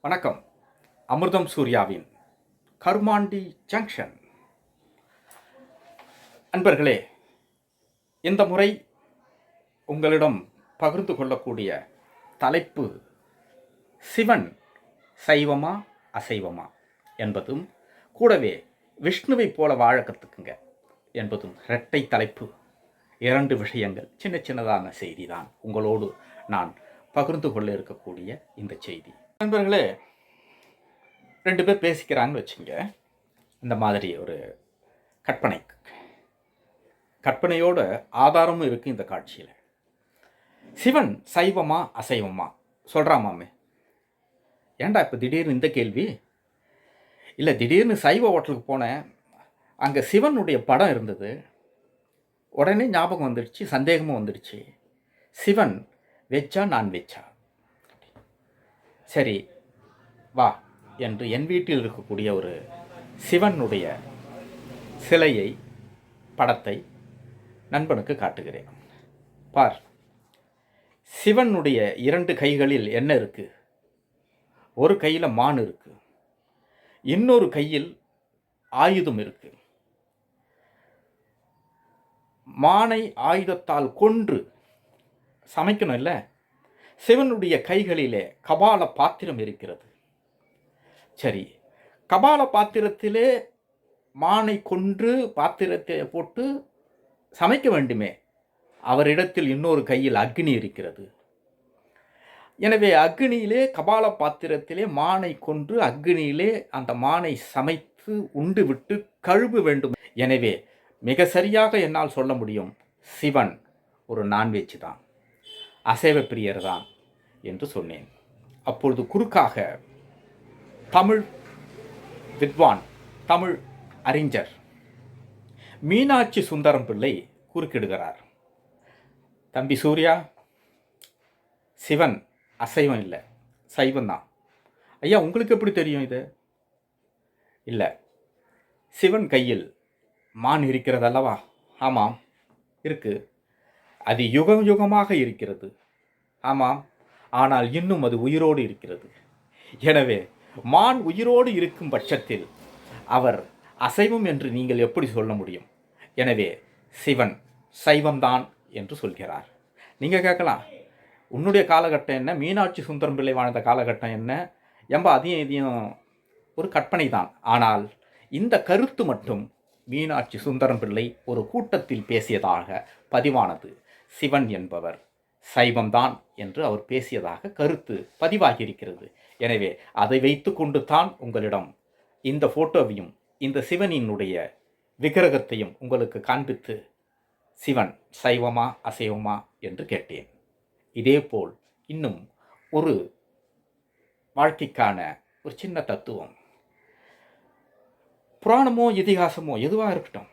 வணக்கம். அமிர்தம் சூர்யாவின் கருமாண்டி ஜங்ஷன். அன்பர்களே இந்த முறை உங்களிடம் பகிர்ந்து கொள்ளக்கூடிய தலைப்பு சிவன் சைவமா அசைவமா என்பதும் கூடவே விஷ்ணுவைப் போல வாழ கற்றுக்குங்க என்பதும் இரட்டை தலைப்பு. இரண்டு விஷயங்கள் சின்ன சின்னதான செய்தி தான் உங்களோடு நான் பகிர்ந்து கொள்ள இருக்கக்கூடிய இந்த செய்தி. நண்பர்களே ரெண்டு பேர் பேசிக்கிறாங்கன்னு வச்சுங்க. இந்த மாதிரி ஒரு கற்பனை. கற்பனையோட ஆதாரமும் இருக்குது இந்த காட்சியில். சிவன் சைவமா அசைவமா? சொல்கிறாமாமே ஏன்டா இப்போ திடீர்னு இந்த கேள்வி? இல்லை திடீர்னு சைவ ஹோட்டலுக்கு போனேன் அங்கே சிவனுடைய படம் இருந்தது. உடனே ஞாபகம் வந்துடுச்சு சந்தேகமும் வந்துடுச்சு சிவன் வெஜ்ஜா நான் வெஜ்ஜா சரி வா என்று என் வீட்டில் இருக்கக்கூடிய ஒரு சிவனுடைய சிலையை படத்தை நண்பனுக்கு காட்டுகிறேன். பார் சிவனுடைய இரண்டு கைகளில் என்ன இருக்கு? ஒரு கையில் மான் இருக்கு. இன்னொரு கையில் ஆயுதம் இருக்கு. மானை ஆயுதத்தால் கொன்று சமைக்கணும் இல்லை சிவனுடைய கைகளிலே கபால பாத்திரம் இருக்கிறது. சரி கபால பாத்திரத்திலே மானை கொன்று பாத்திரத்தை போட்டு சமைக்க வேண்டுமே. அவரிடத்தில் இன்னொரு கையில் அக்னி இருக்கிறது. எனவே அக்னியிலே கபால பாத்திரத்திலே மானை கொன்று அக்னியிலே அந்த மானை சமைத்து உண்டு விட்டு கழுவ வேண்டும். எனவே மிக சரியாக என்னால் சொல்ல முடியும் சிவன் ஒரு நான்வெஜ் தான். அசைவ பிரியர் தான். என்று சொன்னேன். அப்பொழுது குறுக்காக தமிழ் வித்வான் தமிழ் அறிஞர் மீனாட்சி சுந்தரம் பிள்ளை குறுக்கிடுகிறார். தம்பி சூர்யா சிவன் அசைவம் இல்லை சைவம் தான். ஐயா உங்களுக்கு எப்படி தெரியும் இது? இல்லை. சிவன் கையில் மான் இருக்கிறது அல்லவா? ஆமாம் இருக்கு. அது யுகம் யுகமாக இருக்கிறது. ஆமாம். ஆனால் இன்னும் அது உயிரோடு இருக்கிறது. எனவே மான் உயிரோடு இருக்கும் பட்சத்தில் அவர் அசைவம் என்று நீங்கள் எப்படி சொல்ல முடியும்? எனவே சிவன் சைவம்தான் என்று சொல்கிறார். நீங்கள் கேட்கலாம் உன்னுடைய காலகட்டம் என்ன? மீனாட்சி சுந்தரம் பிள்ளை வாழ்ந்த காலகட்டம் என்ன? எம்ப அதையும் இதையும் ஒரு கற்பனை தான் ஆனால் இந்த கருத்து மட்டும் மீனாட்சி சுந்தரம் பிள்ளை ஒரு கூட்டத்தில் பேசியதாக பதிவானது. சிவன் என்பவர். சைவம்தான் என்று அவர் பேசியதாக கருத்து பதிவாகியிருக்கிறது. எனவே அதை வைத்து கொண்டு தான் உங்களிடம் இந்த ஃபோட்டோவையும் இந்த சிவனினுடைய விக்கிரகத்தையும் உங்களுக்கு காண்பித்து சிவன் சைவமா அசைவமா என்று கேட்டேன். இதேபோல் இன்னும் ஒரு வாழ்க்கைக்கான ஒரு சின்ன தத்துவம். புராணமோ இதிகாசமோ எதுவாக இருக்கட்டும்.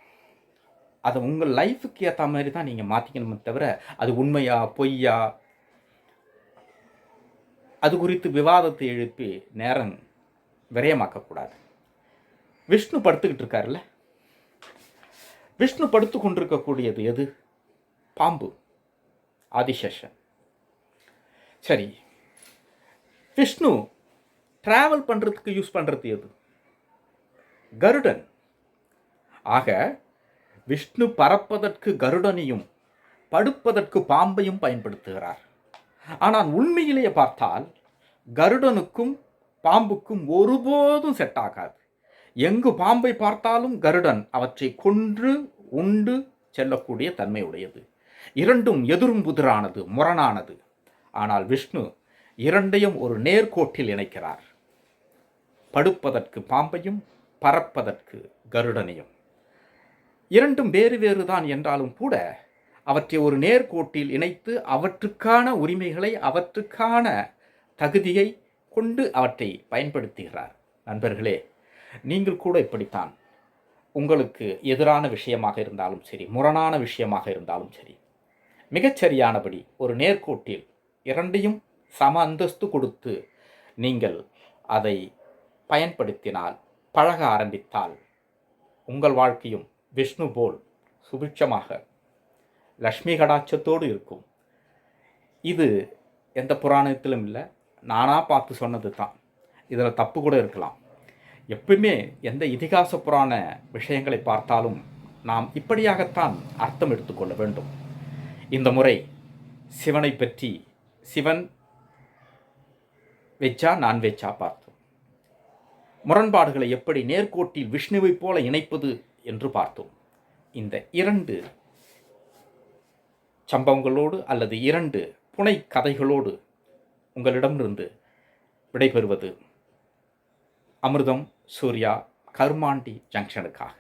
அதை உங்கள் லைஃபுக்கு ஏற்ற மாதிரி தான் நீங்கள் மாற்றிக்கணுமே தவிர அது உண்மையா பொய்யா? அது குறித்து விவாதத்தை எழுப்பி நேரம் விரயமாக்கக்கூடாது. விஷ்ணு படுத்துக்கிட்டு இருக்காருல்ல? விஷ்ணு படுத்து கொண்டிருக்கக்கூடியது எது? பாம்பு. ஆதிசேஷன். சரி. விஷ்ணு ட்ராவல் பண்ணுறதுக்கு யூஸ் பண்ணுறது எது? கருடன். ஆக விஷ்ணு பறப்பதற்கு கருடனையும் படுப்பதற்கு பாம்பையும் பயன்படுத்துகிறார். ஆனால் உண்மையிலேயே பார்த்தால் கருடனுக்கும் பாம்புக்கும் ஒருபோதும் செட் ஆகாது. எங்கு பாம்பை பார்த்தாலும் கருடன் அவற்றை கொன்று உண்டு செல்லக்கூடிய தன்மை உடையது. இரண்டும் எதிரும் புதிரானது முரணானது. ஆனால் விஷ்ணு இரண்டையும் ஒரு நேர்கோட்டில் இணைக்கிறார். படுப்பதற்கு பாம்பையும் பறப்பதற்கு கருடனையும். இரண்டும் வேறு வேறு தான் என்றாலும் கூட அவற்றை ஒரு நேர்கோட்டில் இணைத்து அவற்றுக்கான உரிமைகளை அவற்றுக்கான தகுதியை கொண்டு அவற்றை பயன்படுத்துகிறார். நண்பர்களே நீங்கள் கூட இப்படித்தான். உங்களுக்கு எதிரான விஷயமாக இருந்தாலும் சரி முரணான விஷயமாக இருந்தாலும் சரி மிகச்சரியானபடி ஒரு நேர்கோட்டில் இரண்டையும் சம அந்தஸ்து கொடுத்து நீங்கள் அதை பயன்படுத்தினால் பழக ஆரம்பித்தால் உங்கள் வாழ்க்கையும் விஷ்ணு போல் சுபிட்சமாக லக்ஷ்மி கடாட்சத்தோடு இருக்கும். இது எந்த புராணத்திலும் இல்லை. நானாக பார்த்து சொன்னது தான். இதில் தப்பு கூட இருக்கலாம். எப்பவுமே எந்த இதிகாச புராண விஷயங்களை பார்த்தாலும் நாம் இப்படியாகத்தான் அர்த்தம் எடுத்துக்கொள்ள வேண்டும். இந்த முறை சிவனை பற்றி சிவன் வெச்சா நான்வெஜ்ஜா பார்த்தோம். முரண்பாடுகளை எப்படி நேர்கோட்டில் விஷ்ணுவைப் போல இணைப்பது என்று பார்த்தோம். இந்த இரண்டு சம்பவங்களோடு அல்லது இரண்டு புனை கதைகளோடு உங்களிடமிருந்து விடைபெறுவது அமிர்தம் சூர்யா கர்மாண்டி ஜங்ஷனுக்காக.